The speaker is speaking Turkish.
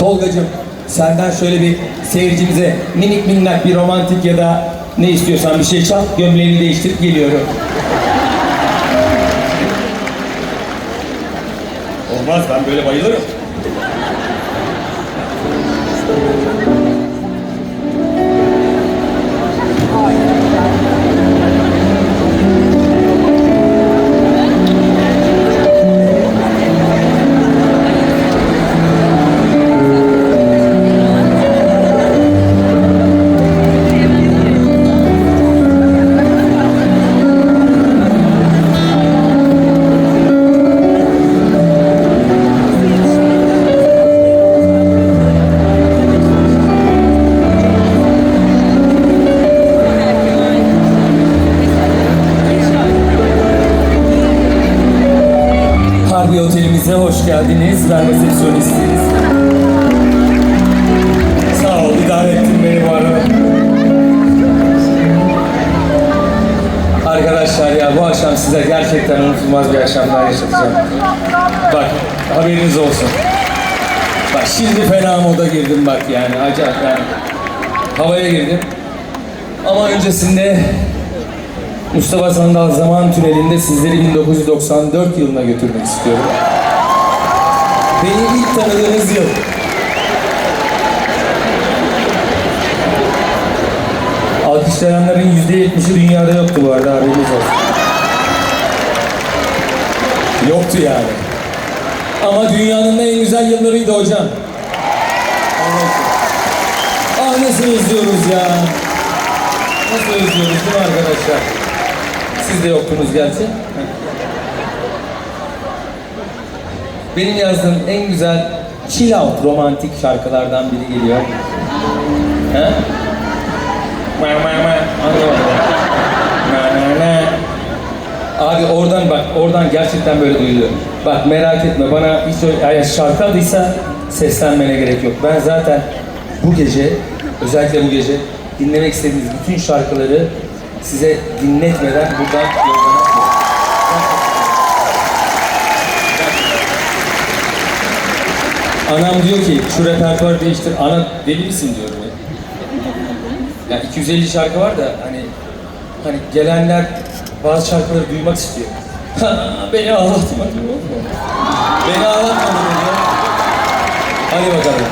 Tolgacığım senden şöyle bir seyircimize minik minnak bir romantik ya da ne istiyorsan bir şey çal. Gömleğini değiştirip geliyorum. Olmaz ben böyle bayılırım. Otelimize hoş geldiniz. Ben resepsiyonistiniz. Sağ ol, idare ettin beni bu arada. Arkadaşlar ya bu akşam size gerçekten unutulmaz bir akşam daha yaşatacağım. Bak haberiniz olsun. Bak şimdi fena moda girdim bak yani acayip yani. Havaya girdim. Ama öncesinde Mustafa Sandal Zaman Tüneli'nde sizleri 1994 yılına götürmek istiyorum. Beni ilk tanıdığınız yıl. Alkışlayanların %70'i dünyada yoktu bu arada haberiniz olsun. Yoktu yani. Ama dünyanın en güzel yıllarıydı hocam. Ah nasıl özlüyoruz ya. Nasıl özlüyoruz değil mi arkadaşlar? Siz de yoktunuz gerçi. Benim yazdığım en güzel chill out romantik şarkılardan biri geliyor. He? Abi oradan bak, oradan gerçekten böyle duyuluyor. Bak merak etme bana hiç öyle, eğer şarkı adıysa seslenmene gerek yok. Ben zaten bu gece, özellikle bu gece dinlemek istediğiniz bütün şarkıları size dinletmeden buradan Anam diyor ki şu repertuar değiştir. Ana deli misin diyorum. Ya yani 250 şarkı var da hani hani gelenler bazı şarkıları duymak istiyor. Beni ağlatma diyor. Beni ağlatma diyor. Hadi bakalım.